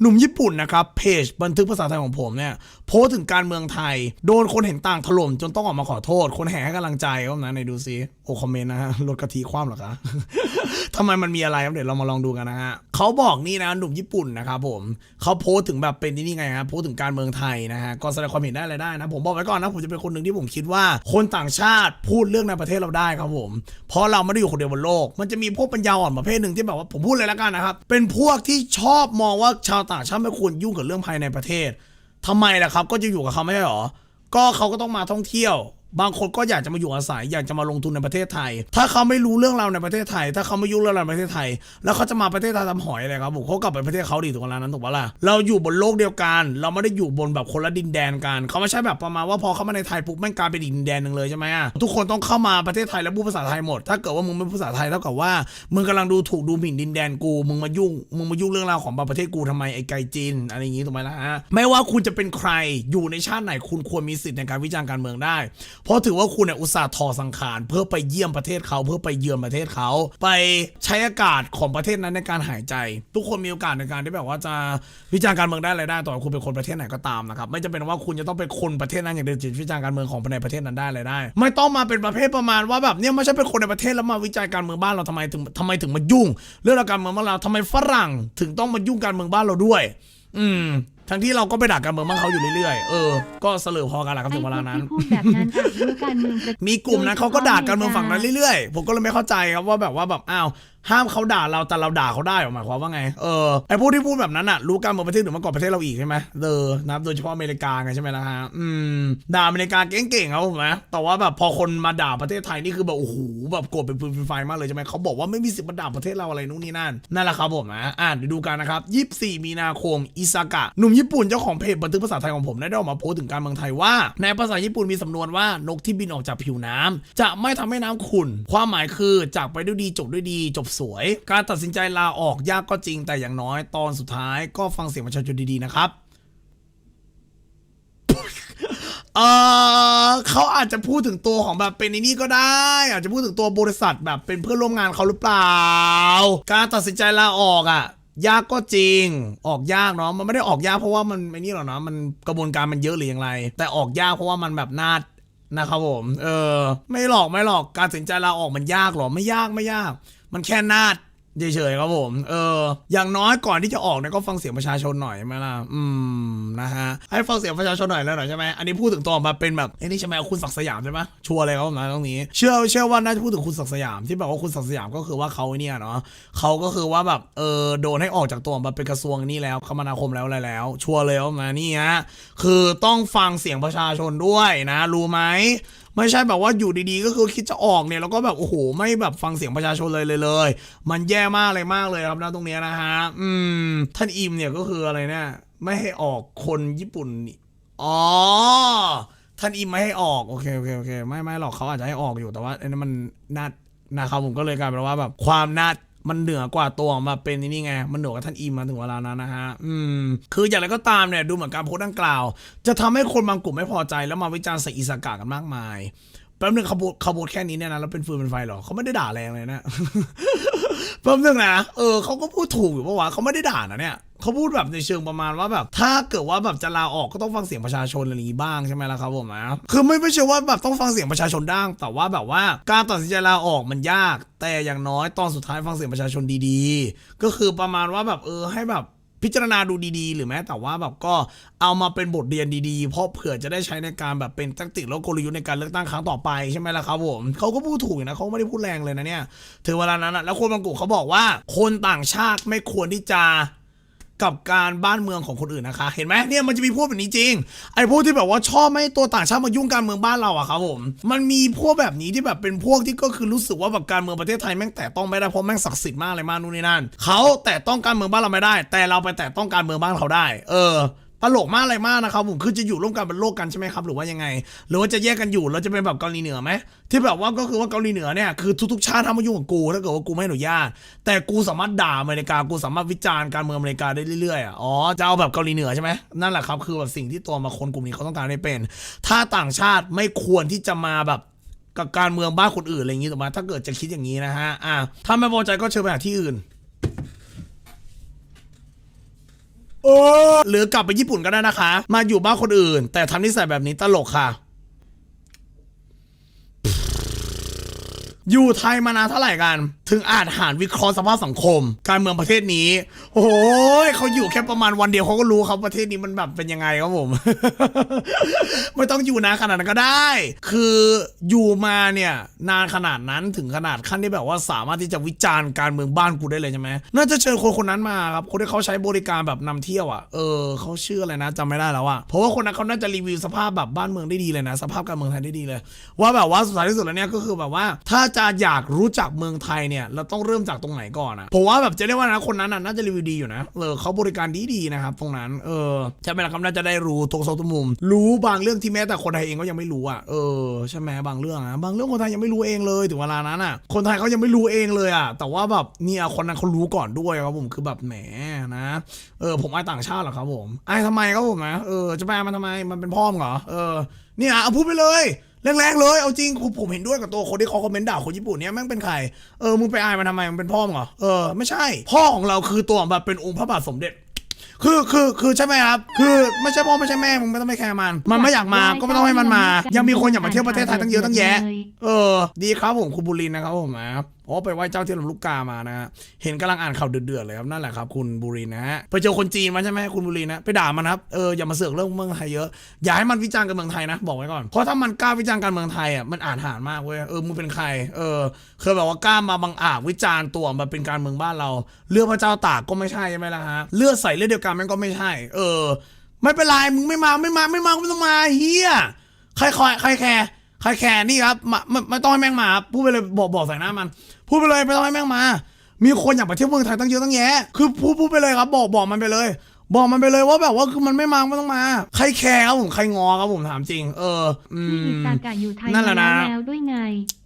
หนุ่มญี่ปุ่นนะครับเพจบันทึกภาษาไทยของผมเนี่ยโพสถึงการเมืองไทย โดนคนเห็นต่างถล่มจนต้องออกมาขอโทษ คนแห่ให้กำลังใจเขานะในดูซิโอคอมเมนต์นะฮะรถกะทิคว่ำหรอคะำไมมันมีอะไรครับเดี๋ยวเรามาลองดูกันนะฮะเขาบอกนี่นะหนุ่มญี่ปุ่นนะครับผมเขาโพสถึงแบบเป็นนี่ไงฮะโพสถึงการเมืองไทยนะฮะก็แสดงความเห็นได้อะไรได้นะผมบอกไว้ก่อนนะผมจะเป็นคนหนึ่งที่ผมคิดว่า คนต่างชาติพูดเรื่องในประเทศเราได้ครับผม เพราะเราไม่ได้อยู่คนเดียวบนโลก มันจะมีพวกปัญญาอ่อนประเภทหนึ่งที่แบบว่าผมพูดเลยแล้วกันนะครับเป็นพวกที่ชอบมองว่าชาวต่างชาติไม่ควรยุ่งกับเรื่องภายในประเทศทำไมล่ะครับ ก็จะอยู่กับเขาไม่ใช่หรอก็เขาก็ต้องมาท่องเที่ยว บางคนก็อยากจะมาอยู่อาศัยอยากจะมาลงทุนในประเทศไทย ถ้าเขาไม่รู้เรื่องราวในประเทศไทย ถ้าเขาไม่ยุ่งเรื่องราวในประเทศไทย แล้วเขาจะมาประเทศไทยทำหอยอะไรครับผมเขากลับไปประเทศเขาดีถูกไหมล่ะนั้นถูกปะล่ะเราอยู่บนโลกเดียวกัน เราไม่ได้อยู่บนแบบคนละดินแดนกันเขาไม่ใช่แบบประมาณว่าพอเข้ามาในไทยปุ๊บแม่งกลายเป็นดินแดนหนึ่งเลยใช่ไหมอะทุกคนต้องเข้ามาประเทศไทยแล้วพูดภาษาไทยหมด ถ้าเกิดว่ามึงไม่พูดภาษาไทยเท่ากับว่ามึงกำลังดูถูกดูหมิ่นดินแดนกูมึงมายุ่งมึงมายุ่งเรื่องราวของประเทศกูทำไมไอ้ไกจินอะไรอย่างงี้ถูกไหมล่ะฮะไม่ว่าคุณจะเป็นใครอยู่ในชาติไหนคุณควรมีสิทธิ์ในการวิจารณ์การเมืองได้เพราะถือว่าคุณเนี่ยอุตส่าห์ทอสังขารเพื่อไปเยี่ยมประเทศเขาเพื่อไปเยือนประเทศเขา ไปใช้อากาศของประเทศนั้นในการหายใจ ทุกคนมีโอกาสในการที่แบบว่าจะวิจารณ์การเมืองได้อะไรได้ต่อคุณเป็นคนประเทศไหนก็ตามนะครับไม่จำเป็นว่าคุณจะต้องเป็นคนประเทศนั้นอย่างเดียวจะวิจารณ์การเมืองของในประเทศนั้นได้เลยได้ ไม่ต้องมาเป็นประเภทประมาณว่าแบบเนี่ยไม่ใช่เป็นคนในประเทศแล้วมาวิจัยการเมืองบ้านเราทำไมถึงทำไมถึงมายุ่ง เรื่องการเมืองบ้านเราทำไมฝรั่ง ถึงต้องมายุ่งการเมืองบ้านเราด้วย อืม ทั้งที่เราก็ไปด่าการเมืองบ้านเขาอยู่เรื่อยๆ เออ ก็เสลือพอกันแหละครับไอ้ถึงพเววลากนั้นที่พูดแบบนั้นอาจรู้การเมืองประเทศมีกลุ่มนั้นเขาก็ด่าการเมืองฝั่งนั้นเรื่อยๆ ผมก็เลยไม่เข้าใจครับว่าแบบว่าแบบอ้าว ห้ามเขาด่าเราแต่เราด่าเขาได้หมายความว่าไง เออไอพวกที่พูดแบบนั้นอะรู้การเมืองประเทศหรือมาก่อนประเทศเราอีกใช่ไหมเออนะครับโดยเฉพาะอเมริกาไงใช่ไหมล่ะฮะอืมด่าอเมริกาเก่งๆครับผมนะแต่ว่าแบบพอคนมาด่าประเทศไทยนี่คือแบบโอ้โหแบบโกรธเป็นฟืนเป็นไฟมากเลยใช่ไหมเขาบอกว่าไม่มีสิทธิ์มาด่าประเทศเราอะไรนู่นนี่นั่นนั่นแหละครับผมนะอ่านเดี๋ยวดูกันนะครับ24 มีนาคมอิซากะหนุ่มญี่ปุ่นเจ้าของเพจบันทึกภาษาไทยของผมได้ออกมาโพสต์ถึงการเมืองไทยว่า ในภาษาญี่ปุ่นมีสำนวนว่านกที่บินออกจากผิวน้ำจะไม่ทำให้น้ำขุ่นความหมายคือจากไปด้วยดีจบด้วยดีจบสวย การตัดสินใจลาออกยากก็จริงแต่อย่างน้อยตอนสุดท้ายก็ฟังเสียงประชาชนดีๆนะครับเออเขาอาจจะพูดถึงตัวของแบบเป็นในนี้ก็ได้ อาจจะพูดถึงตัวบริษัทแบบเป็นเพื่อนร่วมงานเขาหรือเปล่า การตัดสินใจลาออกอะ ยากก็จริง ออกยากเนาะมันไม่ได้ออกยากเพราะว่ามันไม่นี่หรอกเนาะมันกระบวนการมันเยอะหรืออย่างไร แต่ออกยากเพราะว่ามันแบบนาดนะครับผม เออ ไม่หรอกไม่หรอกการตัดสินใจลาออกมันยากหรอไม่ยากไม่ยาก มันแค่นาดเฉยๆครับผม เออ อย่างน้อยก่อนที่จะออกเนี่ยก็ฟังเสียงประชาชนหน่อยไหมล่ะ อืม นะฮะ ให้ฟังเสียงประชาชนหน่อยแล้วหน่อยใช่ไหมอันนี้พูดถึงตัวมาเป็นแบบไอ้นี่ใช่ไหมคุณศักดิ์สยามใช่ไหมชัวร์เลยครับผมนะตรงนี้ เชื่อ เชื่อว่าน่าจะพูดถึงคุณศักดิ์สยามที่แบบว่าคุณศักดิ์สยามก็คือว่าเขาเนี่ยเนาะเขาก็คือว่าแบบ เออ โดนให้ออกจากตัวมาเป็นกระทรวงนี่แล้ว คมนาคมแล้วอะไรแล้ว ชัวร์เลยครับผมนะนี่ฮะ คือต้องฟังเสียงประชาชนด้วยนะ รู้ไหม ไม่ใช่แบบว่าอยู่ดีๆ ก็คือคิดจะออกเนี่ยแล้วก็แบบโอ้โหไม่แบบฟังเสียงประชาชนเลยเลยเลย มันแย่มากเลยมากเลยครับนะตรงเนี้ยนะฮะอืมท่านอิมเนี่ยก็คืออะไรเนี่ยไม่ให้ออกคนญี่ปุ่นอ๋อท่านอิมไม่ให้ออกโอเคโอเคโอเคไม่ไม่หรอกเขาอาจจะให้ออกอยู่แต่ว่าอันนั้นมันนาดนะครับผมก็เลยกลายเป็นว่าแบบความนาด มันเหนือกว่าตัวมาเป็นนี่ไง มันเหนือกว่าท่านอิมมาถึงเวลานั้นนะฮะ อืม คืออย่างไรก็ตามเนี่ยดูเหมือนการโพสต์ดังกล่าว จะทำให้คนบางกลุ่มไม่พอใจแล้วมาวิจารณ์ใส่อิสากะกันมากมายแป๊บนึงขบวนขบวนแค่นี้เนี่ยนะแล้วเป็นฟืนเป็นไฟหรอเขาไม่ได้ด่าแรงเลยนะ แป๊บนึงนะเออเขาก็พูดถูกอยู่ปะวะเขาไม่ได้ด่านะเนี่ยเขาพูดแบบในเชิงประมาณว่าแบบ ถ้าเกิดว่าแบบจะลาออกก็ต้องฟังเสียงประชาชนอะไรนี้บ้างใช่ไหมล่ะครับผมนะคือไม่ไม่ใช่ว่าแบบต้องฟังเสียงประชาชนด้างแต่ว่าแบบว่าการตัดสินใจลาออกมันยาก แต่อย่างน้อยตอนสุดท้ายฟังเสียงประชาชนดีๆ ก็คือประมาณว่าแบบเออให้แบบ พิจารณาดูดีๆ หรือแม้แต่ว่าแบบก็เอามาเป็นบทเรียนดีๆ เพราะเผื่อจะได้ใช้ในการแบบเป็นแตักติกแล้วกลยุทธ์ในการเลือกตั้งครั้งต่อไปใช่ไหมล่ะครับผมเขาก็พูดถูกนะเขาไม่ได้พูดแรงเลยนะเนี่ยถึงเวลานั้นนะแล้วคนบางกลุ่มเขาบอกว่า คนต่างชาติไม่ควรที่จะ กับการบ้านเมืองของคนอื่นนะคะ เห็นไหมเนี่ยมันจะมีพวกแบบนี้จริง ไอ้พวกที่แบบว่าชอบไม่ให้ตัวต่างชาติมายุ่งการเมืองบ้านเราอะครับผม มันมีพวกแบบนี้ที่แบบเป็นพวกที่ก็คือรู้สึกว่าแบบการเมืองประเทศไทยแม่งแต่ต้องไม่ได้เพราะแม่งศักดิ์สิทธิ์มากเลยมากนู่นนี่นั่นเขาแต่ต้องการเมืองบ้านเราไม่ได้ แต่เราไปแต่ต้องการเมืองบ้านเขาได้ เออ ตลกมากอะไรมากนะครับผมคือจะอยู่ร่วมกันเป็นโลกกันใช่ไหมครับ หรือว่ายังไง หรือว่าจะแยกกันอยู่แล้วจะเป็นแบบเกาหลีเหนือไหมที่แบบว่าก็คือว่าเกาหลีเหนือเนี่ยคือทุกๆชาติทำมายุ่งกับกูถ้าเกิดว่ากูไม่อนุญาต แต่กูสามารถด่าอเมริกากูสามารถวิจารณ์การเมืองอเมริกาได้เรื่อยๆอ๋อจะเอาแบบเกาหลีเหนือใช่ไหมนั่นแหละครับคือแบบสิ่งที่ตัวมาคนกลุ่มนี้เขาต้องการให้เป็น ถ้าต่างชาติไม่ควรที่จะมาแบบกับการเมืองบ้านคนอื่นอะไรอย่างนี้ถูกไหมถ้าเกิดจะคิดอย่างนี้นะฮะอะถ้าไม่พอใจก็เชิญไปหาที่อื่น เออ หรือกลับไปญี่ปุ่นก็ได้นะคะ มาอยู่บ้านคนอื่น แต่ทำนิสัยแบบนี้ตลกค่ะ อยู่ไทยมานานเท่าไหร่กัน ถึงอาจหารวิเคราะห์สภาพสังคม การเมืองประเทศนี้ โอ้ยเขาอยู่แค่ประมาณวันเดียวเขาก็รู้ครับประเทศนี้มันแบบเป็นยังไงครับผม ไม่ต้องอยู่นานขนาดนั้นก็ได้ คืออยู่มาเนี่ยนานขนาดนั้นถึงขนาดขั้นที่แบบว่าสามารถที่จะวิจารณ์การเมืองบ้านกูได้เลยใช่ไหมน่าจะเชิญคนคนนั้นมาครับคนที่เขาใช้บริการแบบนำเที่ยวอะเออเขาชื่ออะไรนะจำไม่ได้แล้วอะเพราะว่าคนนั้นเขาน่าจะรีวิวสภาพแบบบ้านเมืองได้ดีเลยนะ สภาพการเมืองไทยได้ดีเลย ว่าแบบว่าสุดท้ายที่สุดแล้วเนี่ยก็คือแบบว่าถ้าจะอยากรู้จักเมืองไทยเนี่ยเราต้องเริ่มจากตรงไหนก่อนอะผมว่าแบบจะเรียกว่านะคนนั้นน่ะน่าจะรีวิวดีอยู่นะเออเขาบริการดีดีนะครับตรงนั้นเออใช่ไหมล่ะครับน่าจะได้รู้ทุกซอกทุกมุม รู้บางเรื่องที่แม้แต่คนไทยเองก็ยังไม่รู้อะเออใช่ไหมบางเรื่องอะบางเรื่องคนไทยยังไม่รู้เองเลยถึงเวลานั้นอะ คนไทยเขายังไม่รู้เองเลยอะแต่ว่าแบบเนี่ยคนนั้นเขารู้ก่อนด้วยครับผมคือแบบแหมนะเออผมอายต่างชาติเหรอครับผมอายทำไมครับผมนะเออจะไปมันทำไมมันเป็นพ่อมเหรอเออเนี่ยเอาพูดไปเลย แรงๆเลยเอาจริงผมเห็นด้วยกับตัวคนที่เขาคอมเมนต์ด่าคนญี่ปุ่นเนี่ยแม่งเป็นใครเออมึงไปอายมันทำไมมันเป็นพ่อมึงเหรอเออไม่ใช่ พ่อของเราคือตัวแบบเป็นองค์พระบาทสมเด็จ คือคือคือใช่ไหมครับ คือไม่ใช่พ่อไม่ใช่แม่มึงไม่ต้องไปแคร์มัน มันไม่อยากมาก็ไม่ต้องให้มันมา ยังมีคนอยากมาเที่ยวประเทศไทยตั้งเยอะตั้งแยะ เออ ดีครับผมคุณบุรินทร์นะครับผมนะครับ อ๋อไปไหว้เจ้าที่ลำลูกกามานะฮะเห็นกำลังอ่านข่าวเดือดๆเลยครับนั่นแหละครับคุณบุรินนะฮะไปเจอคนจีนมาใช่ไหมคุณบุรินะ ไปด่ามันครับเอออย่ามาเสือกเรื่องเมืองไทยเยอะอย่าให้มันวิจารณ์การเมืองไทยนะบอกไว้ก่อนเพราะถ้ามันกล้าวิจารณ์การเมืองไทยอะมันอ่านหานมากเว้ยเออมึงเป็นใครเออเคยแบบว่ากล้ามาบังอาจวิจารณ์ตัวมาเป็นการเมืองบ้านเรา เลือดพระเจ้าตากก็ไม่ใช่ใช่ไหมล่ะฮะเลือดใส่เลือดเดียวกันมันก็ไม่ใช่ เออ ไม่เป็นไรมึงไม่มาไม่มาไม่มาไม่ต้องมาเฮียใครคอยใครแคร์ใครแคร์นี่ครับมาไม่ไม่ต้องให้แม่งมาพูดไปเลยบอกบอกใส่หน้ามัน พูดไปเลยไม่ต้องให้แม่งมา มีคนอยากไปเที่ยวเมืองไทยตั้งเยอะตั้งแยะ คือพูดพูดไปเลยครับ บอกบอกมันไปเลย บอกมันไปเลยว่าแบบว่าคือมันไม่มาไม่ต้องมา ใครแคร์ครับผมใครงอครับผมถามจริง เอออืพี่อิม สากะอยู่ไทยนั่นแหละนะมาแล้วด้วยไง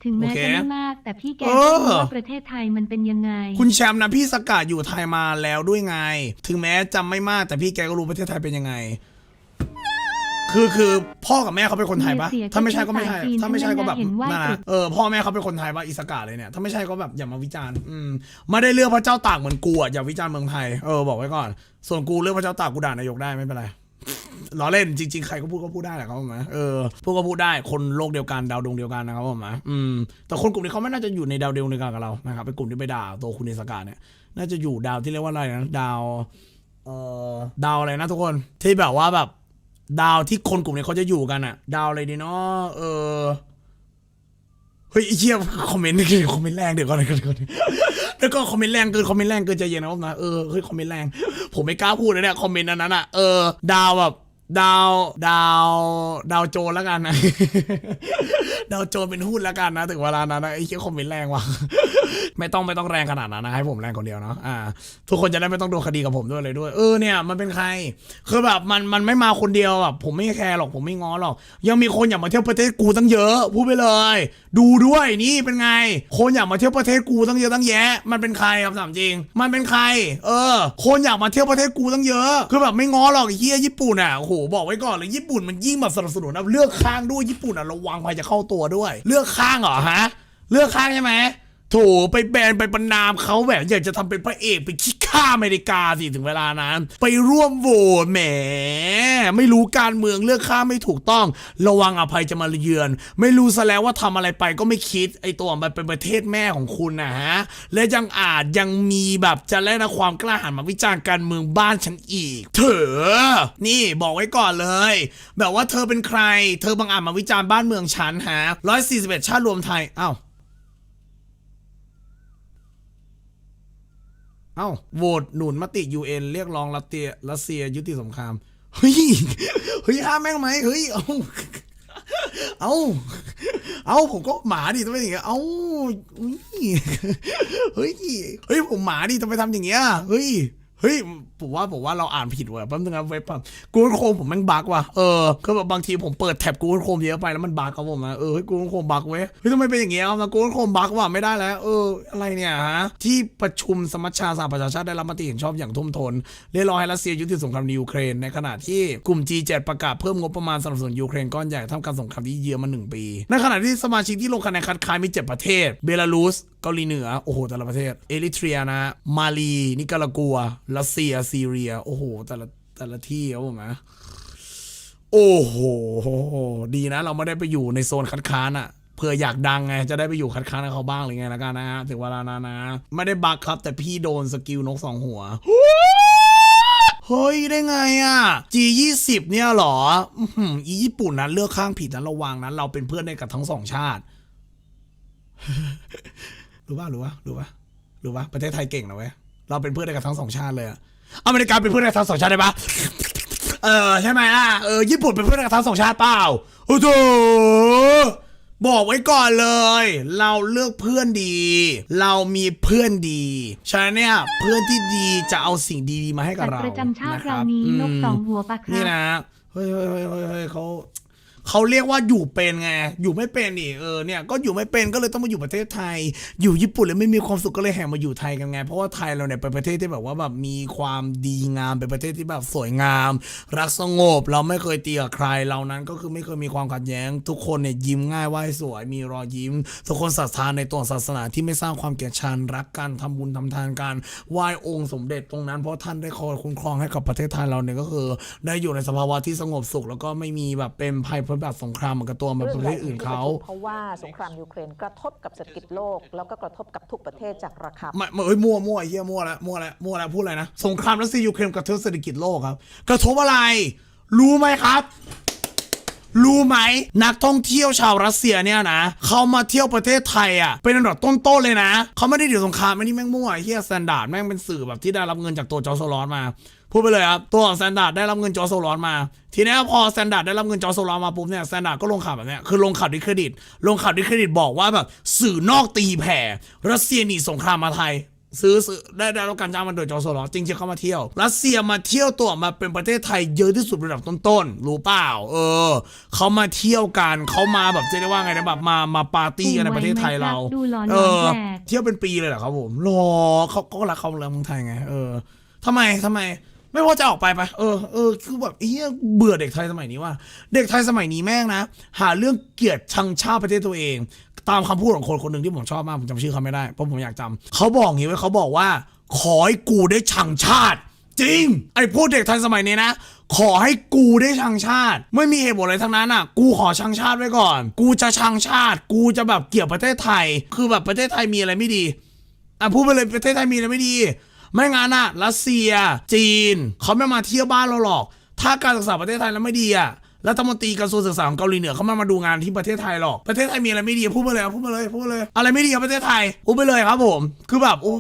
ถึงแม้โอเคจะไม่มาก แต่พี่แกเอก็อรู้ว่าประเทศไทยมันเป็นยังไง คุณแชมป์นะพี่สกัดอยู่ไทยมาแล้วด้วยไง ถึงแม้จำไม่มากแต่พี่แกก็รู้ประเทศไทยเป็นยังไง คือคือพ่อกับแม่เขาเป็นคนไทยปะเสียถ้าไม่ใช่ก็ไม่ใช่จีนถ้าไม่ใช่ก็แบบเห็นว่านั่นนะเออพ่อแม่เขาเป็นคนไทยปะอิสกาเลยเนี่ยถ้าไม่ใช่ก็แบบอย่ามาวิจารณ์อืมไม่ได้เลือกพระเจ้าตากเหมือนกูอะอย่าวิจารณ์เมืองไทยเออบอกไว้ก่อน ส่วนกูเลือกพระเจ้าตากกูด่านายกได้ไม่เป็นไรล้อเล่นจริงๆ ใครก็พูดก็พูดได้แหละครับผมนะเออพูดก็พูดได้คนโลกเดียวกันดาวดวงเดียวกันนะครับผมนะอืมแต่คนกลุ่มนี้เขาไม่น่าจะอยู่ในดาวดวงเดียวกันกับเรานะครับเป็นกลุ่มที่ไปด่าตัวคุณอิสกาเนี่ยน่าจะอยู่ดาวที่เรียกว่าอะไรนะดาวเอ่อดาวอะไรนะทุกคนที่แบบว่าแบบ ดาวที่คนกลุ่มนี้เขาจะอยู่กันอะดาวอะไรดีเนาะเออเฮ้ยไอ้เชี่ยคอมเมนต์นี่คอมเมนต์แรงเดี๋ยวก่อนเดี๋ยวก่อนเดี๋ยวก่อนแล้วก็คอมเมนต์แรงเกินคอมเมนต์แรงเกินใจเย็นนะครับนะเออเฮ้ยคอมเมนต์แรง ผมไม่กล้าพูดเลยเนี่ยคอมเมนต์อันนั้นอะเออดาวแบบ ดาวดาวดาวโจรแล้วกันนะ ดาวโจรเป็นหุ้นแล้วกันนะถึงเวลานั้นนะไอ้เชี่ยคอมเมนต์แรงว่ะ ไม่ต้องไม่ต้องแรงขนาดนั้นนะให้ผมแรงคนเดียวเนาะอ่า ทุกคนจะได้ไม่ต้องโดนคดีกับผมด้วยเลยด้วย เออเนี่ยมันเป็นใคร คือแบบมันมันไม่มาคนเดียวแบบผมไม่แคร์หรอกผมไม่ง้อหรอก ยังมีคนอยากมาเที่ยวประเทศกูตั้งเยอะพูดไปเลย ดูด้วยนี่เป็นไง คนอยากมาเที่ยวประเทศกูตั้งเยอะตั้งแยะ มันเป็นใครครับถามจริง มันเป็นใคร เออ คนอยากมาเที่ยวประเทศกูตั้งเยอะ คือแบบไม่ง้อหรอกไอ้เฮียญี่ปุ่นอะโอ้โหบอกไว้ก่อนเลยญี่ปุ่นมันยิ่งมาสนับสนุนนะเลือกข้างด้วยญี่ปุ่นอะระวังภัยจะเข้าตัวด้วย เลือกข้างเหรอฮะ เลือกข้างใช่ไหม โถไปแบนไปประนามเขาแบบอยากจะทำเป็นพระเอกไปขี้ข้าอเมริกาสิถึงเวลานั้น ไปร่วมโหวตแหม ไม่รู้การเมืองเลือกข้างไม่ถูกต้อง ระวังอภัยจะมาเยือน ไม่รู้ซะแล้วว่าทำอะไรไปก็ไม่คิดไอตัวมันเป็นประเทศแม่ของคุณนะฮะ และยังอาจยังมีแบบจะแลกนะความกล้าหาญมาวิจารณ์การเมืองบ้านฉันอีก เถอะ นี่บอกไว้ก่อนเลย แบบว่าเธอเป็นใคร เธอบังอาจมาวิจารณ์บ้านเมืองฉันฮะ141ชาติรวมไทยอ้าว เอ้าโหวตหนุนมติ UN เรียกร้องรัสเซียรัสเซียยุติสงคราม เฮ้ย เฮ้ยห้ามแม่งไหมเฮ้ย เอาเอาเอาผมก็หมาดิทำไมอย่างเงี้ย เอาอุ๊ยเฮ้ย เฮ้ย ผมหมาดิทำไมทำอย่างเงี้ย เฮ้ย เฮ้ยผมว่าผมว่าเราอ่านผิดว่ะแป๊บนึงนะเว็บแบบกูโคมผมแม่งบักว่ะเออก็แบบบางทีผมเปิดแท็บกูโคมเยอะไปแล้วมันบักครับผมนะเออเฮ้ยกูโคมบักเว้ยเฮ้ยทำไมเป็นอย่างเงี้ยครับนะกูโคมบักว่ะไม่ได้แล้ว เอออะไรเนี่ยฮะที่ประชุมสมัชชาสหประชาชาติได้รับมติเห็นชอบอย่างทุ่มทนเรียกร้องให้รัสเซียยุติสงครามในยูเครนในขณะที่กลุ่ม G7 ประกาศเพิ่มงบประมาณสนับสนุนยูเครนก้อนใหญ่ทำการสงครามที่เยื้อมาหนึ่งปีในขณะที่สมาชิกที่ลงคะแนนคัดค้านมี7ประเทศเบลารุสเกาหลีเหนือโอ้โหแต่ละประเทศเอริเทรียนะมาลีนิการากัวรัสเซียซีเรีย โอ้โห แต่ละแต่ละที่ครับผมนะโอ้โห ดีนะ เราไม่ได้ไปอยู่ในโซนคัดค้านอะเผื่ออยากดังไง จะได้ไปอยู่คัดค้านกับเขาบ้างหรือไงละกันนะฮะถึงเวลานั้นะ ไม่ได้บักครับ แต่พี่โดนสกิลนกสองหัวเฮ้ย ได้ไงอะ G 2 0 เนี่ยหรออื้อหืออีญี่ปุ่นนะเลือกข้างผิดนะระวังนะเราเป็นเพื่อนได้กับทั้งสองชาติ รู้ป่ะรู้ป่ะรู้ป่ะรู้ป่ะประเทศไทยเก่งนะเว้ย เราเป็นเพื่อนได้กับทั้งสองชาติเลยอะอเมริกาเป็นเพื่อนได้กับทั้งสองชาติได้ปะเออใช่ไหมล่ะเออญี่ปุ่นเป็นเพื่อนได้กับทั้งสองชาติเปล่าโอ้โหบอกไว้ก่อนเลย เราเลือกเพื่อนดี เรามีเพื่อนดีฉะนั้นเนี่ยเพื่อนที่ดีจะเอาสิ่งดีๆมาให้กับสัตว์เราประจำชาติะคเราบนี้นกมสองหัวปะครันี่บนะเฮ้ยเฮ้ยเฮ้ยเฮ้ยเฮ้ยเขา เขาเรียกว่าอยู่เป็นไง อยู่ไม่เป็นนี่เออเนี่ยก็อยู่ไม่เป็นก็เลยต้องมาอยู่ประเทศไทย อยู่ญี่ปุ่นเลยไม่มีความสุขก็เลยแห่มาอยู่ไทยกันไง เพราะว่าไทยเราเนี่ยเป็นประเทศที่แบบว่าแบบมีความดีงามเป็นประเทศที่แบบสวยงาม รักสงบเราไม่เคยตีกับใครเรานั้นก็คือไม่เคยมีความขัดแย้ง ทุกคนเนี่ยยิ้มง่ายไหวสวยมีรอยยิ้ม ทุกคนศรัทธาในตัวศาสนาที่ไม่สร้างความเกลียดชังรักกันทำบุญทำทานกันไหว้องค์สมเด็จตรงนั้น เพราะท่านได้คอยคุ้มครองให้กับประเทศไทยเราเนี่ยก็คือ ได้อยู่ในสภาวะที่สงบสุข แล้วก็ไม่มีแบบเป็นภัยพิบัติสงครามเหมือนกับตัวมันประเทศอื่นเขาเพราะว่าสงครามยูเครนกระทบกับเศรษฐกิจโลก แล้วก็กระทบกับทุกประเทศจากราคาไม่ไม่เอ้ยมั่วมั่วไอ้เฮียมั่วแล้วมั่วแล้วมั่วแล้วพูดอะไรนะสงครามรัสเซียยูเครนกระทบเศรษฐกิจโลกครับ กระทบอะไร รู้ไหมครับ รู้ไหมนักท่องเที่ยวชาวรัสเซียเนี่ยนะเขามาเที่ยวประเทศไทยอะเป็นอันดับต้นๆเลยนะเขาไม่ได้เดี๋ยวสงครามไม่นี่แม่งมั่วเฮียสแตนดาร์ดแม่งเป็นสื่อแบบที่ได้รับเงินจากตัวจอร์จโซลอนมาพูดไปเลยครับตัวของสแตนดาร์ดได้รับเงินจอร์จโซลอนมา ทีนี้พอสแตนดาร์ดได้รับเงินจอร์จโซลอนมาปุ๊บเนี่ยสแตนดาร์ดก็ลงข่าวแบบนี้คือลงข่าวดิเครดิต ลงข่าวดิเครดิตบอกว่าแบบสื่อนอกตีแผ่รัสเซียหนีสงครามมาไทย ซื้อซื้อได้ได้รับการจ้างมาโดยจอร์จโซลอนจริงๆเขามาเที่ยว รัสเซียมาเที่ยวตัวมาเป็นประเทศไทยเยอะที่สุดระดับต้นๆ รู้เปล่า เออ เขามาเที่ยวกันเขามาแบบจะเรียกว่าไงนะแบบมามาปาร์ตี้กันในประเทศไทยเราดูหลอนเอหลอนอแปลกเที่ยวเป็นปีเลยเหรอครับผมรอเขาก็รักเขาเมืองไทยไงเออทำไมทำไมไม่พอจะออกไปปะเออเออคือแบบเฮียเบื่อเด็กไทยสมัยนี้ว่า เด็กไทยสมัยนี้แม่งนะ หาเรื่องเกลียดชังชาติประเทศตัวเอง ตามคำพูดของคนคนหนึ่งที่ผมชอบมากผมจำชื่อเขาไม่ได้เพราะผมอยากจำเขาบอกอย่างนี้ไว้ยเขาบอกว่า ขอให้กูได้ชังชาติ จริง ไอ้พวกเด็กไทยสมัยนี้นะ ขอให้กูได้ชังชาติ ไม่มีเหตุผลอะไรทั้งนั้นอะ กูขอชังชาติไว้ก่อน กูจะชังชาติ กูจะแบบเกลียดประเทศไทย คือแบบประเทศไทยมีอะไรไม่ดี อะพูดไปเลยประเทศไทยมีอะไรไม่ดี ไม่งั้นอะรัสเซีย จีนเขาไม่มาเที่ยวบ้านเราหรอก ถ้าการศึกษาประเทศไทยแล้วไม่ดีอะ รัฐมนตรีกระทรวงศึกษาของเกาหลีเหนือเขาไม่มาดูงานที่ประเทศไทยหรอก ประเทศไทยมีอะไรไม่ดีพูดไปเลยพูดไปเลยพูดไปเลย อะไรไม่ดีกับประเทศไทยพูดไปเลยครับผม คือแบบโอ้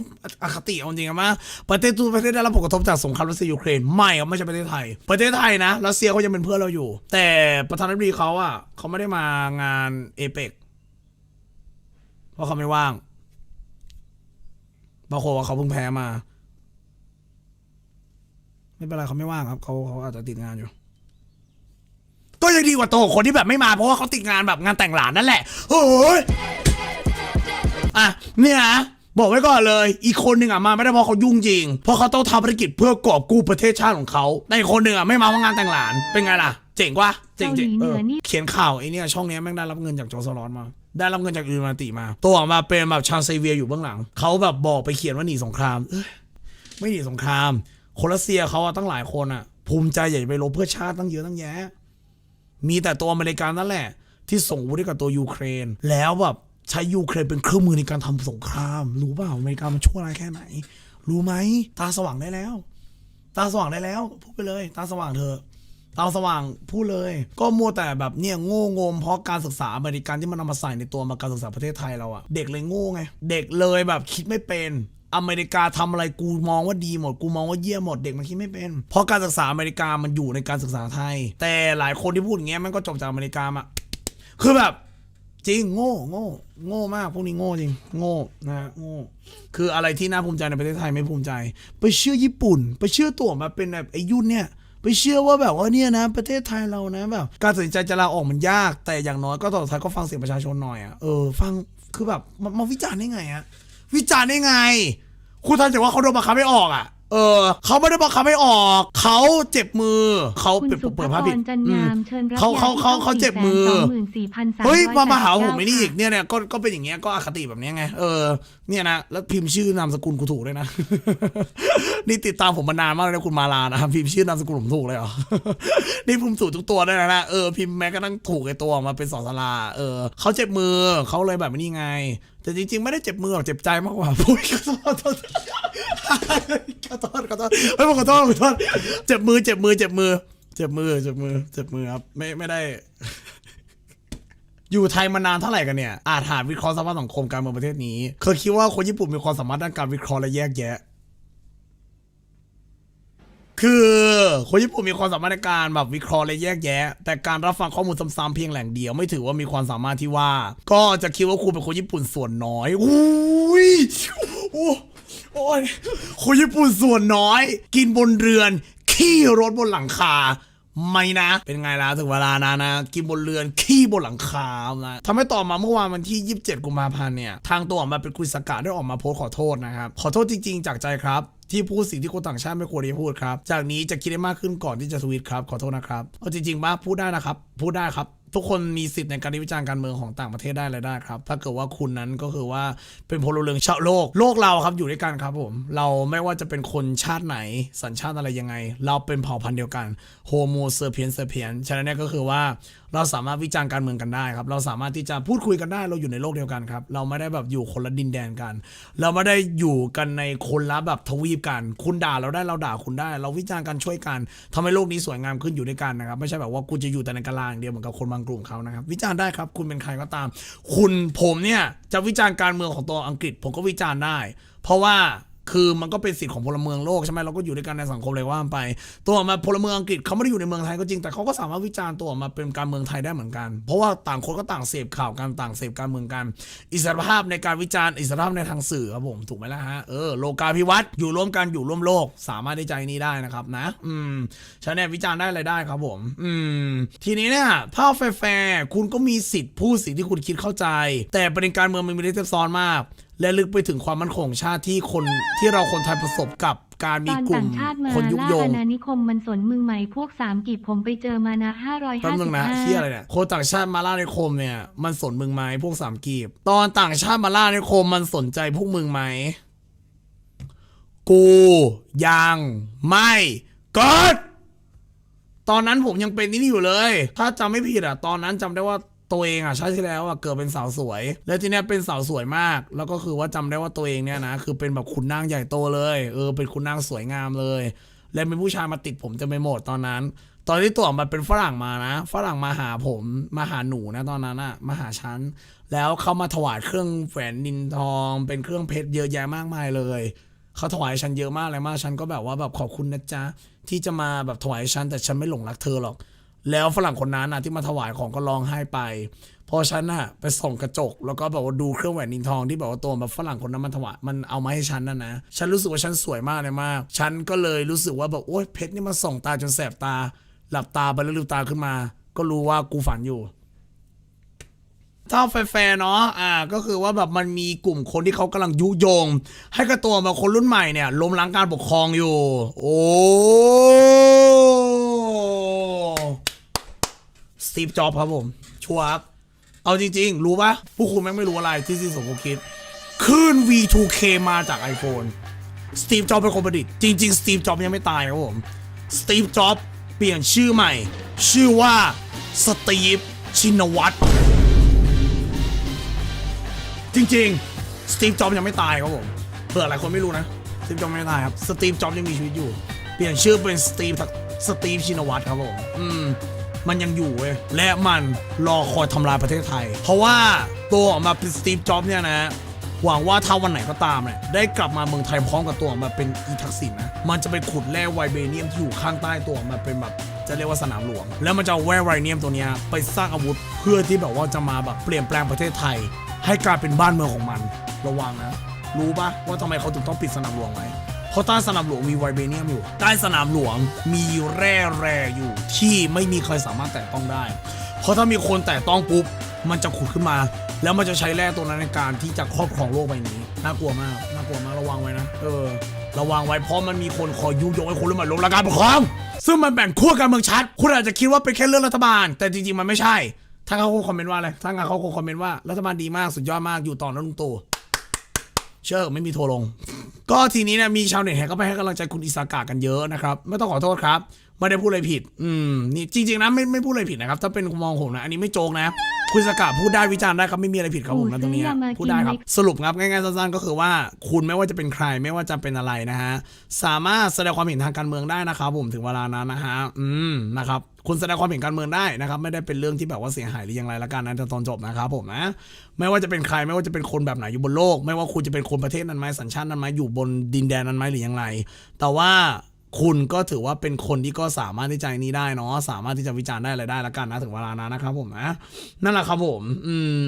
อคติเอาจริงๆมาประเทศทุกประเทศได้รับผลกระทบจากสงครามรัสเซียยูเครนไม่ครับไม่ใช่ประเทศไทย ประเทศไทยนะรัสเซียเขายังเป็นเพื่อนเราอยู่ แต่ประธานาธิบดีเขาอะเขาไม่ได้มางานเอเปกเพราะเขาไม่ว่างบางคนว่าเขาเพิ่งแพ้มา ไม่เป็นไรเขาไม่ว่างครับเขาเขาอาจจะติดงานอยู่ ก็ยังดีกว่าตัวคนที่แบบไม่มาเพราะว่าเขาติดงานแบบงานแต่งหลานนั่นแหละโอ้ยอะเนี่ยนะบอกไว้ก่อนเลย อีกคนหนึ่งอะมาไม่ได้เพราะเขายุ่งจริง เพราะเขาต้องทำภารกิจเพื่อกอบกู้ประเทศชาติของเขา แต่อีกคนหนึ่งอะไม่มาเพราะงานแต่งหลาน เป็นไงล่ะ เจ๋งวะเจ๋งเกาหเจ๋ลีงเหเอนืออนี่เขียนข่าวไอ้เนี่ยช่องเนี้ยแม่งได้รับเงินจากจอร์สลอนมา ได้รับเงินจากยูนาติมา ตัวออกมาเป็นแบบชาเซเวียอยู่เบื้องหลัง เขาแบบบอกไปเขียนว่าหนีสงครามเอ้ยไม่หนีสงครามคนรัสเซียเขาอะตั้งหลายคนอะภูมิใจอยากจะไปรบเพื่อชาติตั้งเยอะตั้งแยะ มีแต่ตัวอเมริกันนั่นแหละ ที่ส่งอาวุธให้กับตัวยูเครน แล้วแบบใช้ยูเครนเป็นเครื่องมือในการทำสงคราม รู้เปล่าอเมริกามันชั่วร้ายแค่ไหน รู้ไหมตาสว่างได้แล้ว ตาสว่างได้แล้ว พูดไปเลย ตาสว่างเถอะตาสว่างพูดเลย ก็มัวแต่แบบเนี่ยโง่งมเพราะการศึกษาอเมริกันที่มันเอามาใส่ในตัวมาการศึกษาประเทศไทยเราอะเด็กเลยโง่ไงเด็กเลยแบบคิดไม่เป็น อเมริกาทำอะไรกูมองว่าดีหมด กูมองว่าเยี่ยมหมดเด็กมันคิดไม่เป็น เพราะการศึกษาอเมริกามันอยู่ในการศึกษาไทย แต่หลายคนที่พูดอย่างเงี้ยมันก็จบจากอเมริกามาคือแบบจริงโง่โง่โง่มากพวกนี้โง่จริง โง่นะโง่คืออะไรที่น่าภูมิใจในประเทศไทยไม่ภูมิใจ ไปเชื่อญี่ปุ่น ไปเชื่อตัวมาเป็นแบบไอ้ยุ่นเนี่ยไปเชื่อว่าแบบว่าเนี่ยนะ ประเทศไทยเรานะแบบการตัดสินใจจะลาออกมันยาก แต่อย่างน้อยก็ต่อท้ายก็ฟังเสียงประชาชนหน่อยอะเออฟังคือแบบมามาวิจารณ์ได้ไงอะ วิจารณ์ได้ไง คุณทันแต่ว่าเขาโดนบังคับไม่ออกอะ เออ เขาไม่ได้บังคับให้ออก เขาเจ็บมือ เขาคุณเปิดสุภเปิดกภาพผิดรจันอืงามม เชิญรับเขาเขาเขาเขาเจ็บมือ24,389เฮ้ยมามาหาผมไม่นี่อีกเนี่ยเนี่ยก็ก็เป็นอย่างเงี้ยก็อคติแบบเนี้ยไงเออเนี่ยนะแล้วพิมพ์ชื่อนามสกุลกูถูกด้วยนะ นี่ติดตามผมมานานมากเลยนะคุณมาลานะครับพิมพ์ชื่อนามสกุลผมถูกเลยเหรอ นี่พิมพ์ถูกทุกตัวได้แล้วนะเออพิมพ์แม้กระทั่งถูกไอตัวออกมาเป็นสอสลาเออเขาเจ็บมือเขาเลยแบบนี้ไง แต่จริง ๆ ไม่ได้เจ็บมือหรอกเจ็บใจมากกว่าพูดขอโทษขอโทษขอโทษเฮ้ยผมขอโทษขอโทษเจ็บมือเจ็บมือเจ็บมือ เจ็บมือเจ็บมือเจ็บมือครับไม่ไม่ได้ อยู่ไทยมานานเท่าไหร่กันเนี่ยอาจหาวิเคราะห์สภาพสังคมการเมืองประเทศนี้ เคยคิดว่าคนญี่ปุ่นมีความสามารถด้านการวิเคราะห์และแยกแยะ คือคนญี่ปุ่นมีความสามารถในการแบบวิเคราะห์และแยกแยะ แต่การรับฟังข้อมูลซ้ำๆเพียงแหล่งเดียวไม่ถือว่ามีความสามารถที่ว่า ก็จะคิดว่าคุณเป็นคนญี่ปุ่นส่วนน้อยอุ้ยโอ้โอ้ยคนญี่ปุ่นส่วนน้อย กินบนเรือน ขี้รถบนหลังคาไม่นะ เป็นไงล่ะถึงเวลานะนะ กินบนเรือนขี้บนหลังคานะทำให้ต่อมาเมื่อวานวันที่ 27 กุมภาพันธ์เนี่ย ทางตัวออกมาเป็นกุลสกาได้ออกมาโพสขอโทษนะครับ ขอโทษจริง ๆ จากใจครับที่พูดสิ่งที่คนต่างชาติไม่ควรจะพูดครับ จากนี้จะคิดได้มากขึ้นก่อนที่จะทวิตครับ ขอโทษนะครับ เอาจริงๆมาพูดได้นะครับ พูดได้ครับ ทุกคนมีสิทธิ์ในการวิจารณ์การเมืองของต่างประเทศได้เลยได้ครับ ถ้าเกิดว่าคุณนั้นก็คือว่าเป็นพลเรือนชาวโลก โลกเราครับอยู่ด้วยกันครับผม เราไม่ว่าจะเป็นคนชาติไหนสัญชาติอะไรยังไง เราเป็นเผ่าพันธุ์เดียวกันโฮโมเซเพียนเซเพียนฉะนั้นเนี่ยก็คือว่าเราสามารถวิจารณ์การเมืองกันได้ครับ เราสามารถที่จะพูดคุยกันได้เราอยู่ในโลกเดียวกันครับ เราไม่ได้แบบอยู่คนละดินแดนกัน เราไม่ได้อยู่กันในคนละแบบทวีปกัน คุณด่าเราได้เราด่าคุณได้ เราวิจารณ์กันช่วยกันทำให้โลกนี้สวยงามขึ้นอยู่ด้วยกันนะครับ ไม่ใช่แบบว่ากูจะอยู่แต่ในกลางเดียวเหมือนกับคนบางกลุ่มเขานะครับ วิจารณ์ได้ครับ คุณเป็นใครก็ตาม คุณผมเนี่ยจะวิจารณ์การเมืองของตัวอังกฤษ ผมก็วิจารณ์ได้ เพราะว่า คือมันก็เป็นสิทธิ์ของพลเมืองโลกใช่ไหมเราก็อยู่ด้วยกันในสังคมเลยว่าไป ตัวมาพลเมืองอังกฤษเขาไม่ได้อยู่ในเมืองไทยก็จริงแต่เขาก็สามารถวิจารณ์ตัวมาเป็นการเมืองไทยได้เหมือนกัน เพราะว่าต่างคนก็ต่างเสพข่าวกันต่างเสพการเมืองกัน อิสรภาพในการวิจารณ์อิสรภาพในทางสื่อครับผมถูกไหมล่ะฮะเออโลกาภิวัตน์อยู่ร่วมกันอยู่ร่วมโลก สามารถได้ใจนี้ได้นะครับนะ อืมฉะนั้นเนยวิจารณ์ได้อะไรได้ครับผม อืม ทีนี้เนี่ยภาพแฟร์คุณก็มีสิทธิ์พูดสิ่งที่คุณคิดเข้าใจ แต่ประเด็นการเมืองมันมีเรื่องซับซ้อนมาก และลึกไปถึงความมั่นคงของชาติที่คนที่เราคนไทยประสบกับการมีตอนกลุ่ต่ามงชาติมาคนยุล่าโยง อาณานิคมมันสนมึงไหมพวกสามกีบผมไปเจอมานะห้าร้อยแป๊บห้านึสิงบนะห้าเที่ยอะไรเนี่ยคนต่างชาติมาล่าในคมเนี่ย มันสนมึงไหมพวกสามกีบ ตอนต่างชาติมาล่าในคมมันสนใจพวกมึงไหม กูยังไม่เกิด ตอนนั้นผมยังเป็นนี่อยู่เลย ถ้าจำไม่ผิดอะ ตอนนั้นจำได้ว่า ตัวเองอะชาติที่แล้วอะเกิดเป็นสาวสวย แล้วทีเนี้ยเป็นสาวสวยมาก แล้วก็คือว่าจำได้ว่าตัวเองเนี่ยนะคือเป็นแบบขุนนางใหญ่โตเลยเออเป็นขุนนางสวยงามเลย แล้วมีผู้ชายมาติดผมจะไปหมดตอนนั้น ตอนที่ตัวออกมาเป็นฝรั่งมานะฝรั่งมาหาผมมาหาหนูนะตอนนั้นอะมาหาฉันแล้วเขามาถวายเครื่องแหวนนินทอง เป็นเครื่องเพชรเยอะแยะมากมายเลยเขาถวายฉันเยอะมากเลยมาก ฉันก็แบบว่าแบบขอบคุณนะจ๊ะที่จะมาแบบถวายฉันแต่ฉันไม่หลงรักเธอหรอก แล้วฝรั่งคนนั้นน่ะที่มาถวายของก็ร้องไห้ไปพอฉันน่ะไปส่องกระจก แล้วก็แบบว่าดูเครื่องแหวนนินทองที่แบบว่าตัวแบบฝรั่งคนนั้นมันถวายมันเอามาให้ฉันน่ะนะ ฉันรู้สึกว่าฉันสวยมากเลยมาก ฉันก็เลยรู้สึกว่าแบบโอ๊ยเพชรนี่มาส่องตาจนแสบตา หลับตาไปแล้วลืมตาขึ้นมา ก็รู้ว่ากูฝันอยู่ถ้าแฟร์เนาะ อ่า ก็คือว่าแบบมันมีกลุ่มคนที่เขากำลังยุยง ให้กระตัวมาคนรุ่นใหม่เนี่ยล้มล้างการปกครองอยู่ โอ้ สตีฟจ็อบครับผม ชัวร์ครับ เอาจริง ๆ รู้ปะพวกคุณแม่งไม่รู้อะไรที่ที่สมคบคิดคลื่น V2K มาจาก iPhone สตีฟจ็อบเป็นคนประดิษฐ์จริง ๆ สตีฟจ็อบยังไม่ตายครับผมสตีฟจ็อบเปลี่ยนชื่อใหม่ ชื่อว่าสตีฟชินวัตรจริง ๆ สตีฟจ็อบยังไม่ตายครับผมเผื่อหลายคนไม่รู้นะ สตีฟจ็อบไม่ตายครับ สตีฟจ็อบยังมีชีวิตอยู่ เปลี่ยนชื่อเป็นสตีฟสตีฟชินวัตรครับผม อืม มันยังอยู่เว้ยและมันรอคอยทำลายประเทศไทย เพราะว่าตัวออกมาเป็นสตีฟจ็อบเนี่ยนะหวังว่าถ้าวันไหนก็ตามเนี่ยได้กลับมาเมืองไทยพร้อมกับตัวออกมาเป็นอีทักษิณนะ มันจะไปขุดแร่ไวเบเนียมที่อยู่ข้างใต้ตัวออมาเป็นแบบจะเรียกว่าสนามหลวง แล้วมันจะเอาแร่ไวเนียมตัวเนี้ยไปสร้างอาวุธเพื่อที่แบบว่าจะมาแบบเปลี่ยนแปลงประเทศไทย ให้กลายเป็นบ้านเมืองของมัน ระวังนะ รู้ปะว่าทำไมเขาถึงต้องปิดสนามหลวงไว้ เพราะใต้สนามหลวงมีไวเบเนียมอยู่ ใต้สนามหลวงมีแร่แร่อยู่ที่ไม่มีใครสามารถแตะต้องได้ เพราะถ้ามีคนแตะต้องปุ๊บมันจะขุดขึ้นมา แล้วมันจะใช้แร่ตัวนั้นในการที่จะครอบครองโลกใบนี้ น่ากลัวมาก น่ากลัวมากระวังไว้นะ เออ ระวังไว้เพราะมันมีคนคอยยุยงให้คุณรู้มาล้มละการปกครอง ซึ่งมันแบ่งขั้วการเมืองชัด คุณอาจจะคิดว่าเป็นแค่เรื่องรัฐบาล แต่จริงๆมันไม่ใช่ ถ้าเขาคงคอมเมนต์ว่าอะไร ถ้างานเขาคงคอมเมนต์ว่ารัฐบาลดีมาก สุดยอดมาก อยู่ต่อนะลุงตู่ เชื่อไม่มีโทรลง ก็ทีนี้เนี่ยมีชาวเน็ตแห่เข้าไปให้กำลังใจคุณอิสากากันเยอะนะครับไม่ต้องขอโทษครับไม่ได้พูดอะไรผิด อืมนี่จริง ๆนะไม่ไม่พูดอะไรผิดนะครับ ถ้าเป็นมองผมนะ อันนี้ไม่โจกนะ คุณอิสากาพูดได้วิจารณ์ได้ครับไม่มีอะไรผิดครับผมนะตรงเนี้ยซื้อยามากินพูดได้ครับไหมสรุปครับง่ายๆสั้นๆก็คือว่า คุณไม่ว่าจะเป็นใครไม่ว่าจะเป็นอะไรนะฮะสามารถแสดงความเห็นทางการเมืองได้นะครับผมถึงเวลานั้นนะฮะอืมนะครับ คุณแสดงความเห็นการเมืองได้นะครับ ไม่ได้เป็นเรื่องที่แบบว่าเสียหายหรือยังไรละกันนะตอนจบนะครับผมนะไม่ว่าจะเป็นใครไม่ว่าจะเป็นคนแบบไหนอยู่บนโลก ไม่ว่าคุณจะเป็นคนประเทศนั้นไหมสัญชาตินั้นไหมอยู่บนดินแดนนั้นไหมหรือยังไร แต่ว่าคุณก็ถือว่าเป็นคนที่ก็สามารถที่จะนี้ได้เนาะสามารถที่จะวิจารณ์ได้อะไรได้ละกันนะถึงเวลานั้นนะครับผมนะนั่นแหละครับผม อืม